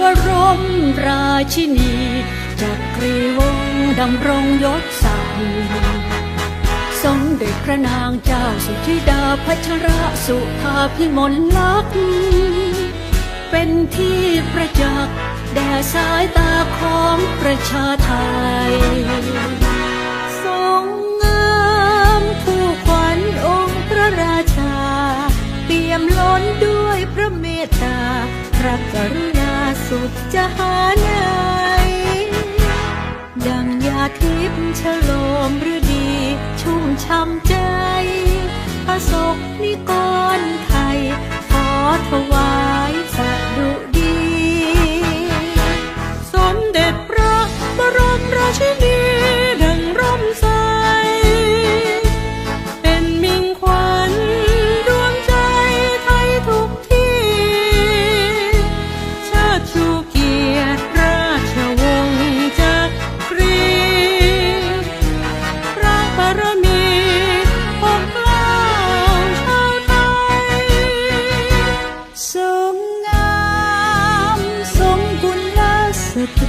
พระบรมราชินีจักรีวงศ์ดำรงยศศักดิ์สมเด็จพระนางเจ้าสุธิดาพัชรสุภาพิมลลักษณ์เป็นที่ประจักษ์แด่สายตาของประชาไทยทรงงามคู่ขวัญองค์พระราชา เปี่ยมล้นด้วยพระเมตตาพระกรุณา สุดจะหาไหน ดังยาทิพย์ฉลมฤดี ชุ่มช่ำใจพระศกนิกรไทย ขอถวาย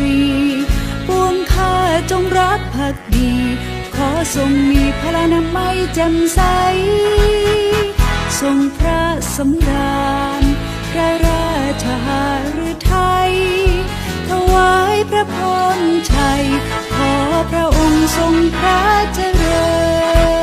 รีปวงข้าจงรักภักดี ขอทรงมีพลานามัยแจ่มใส ทรงพระสำราญพระราชหฤทัยถวายพระพรชัย ขอพระองค์ทรงพระเจริญ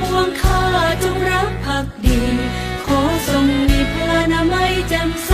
พวงข้าจงรักภักดี ขอทรงมีพระนามัยแจ่มใส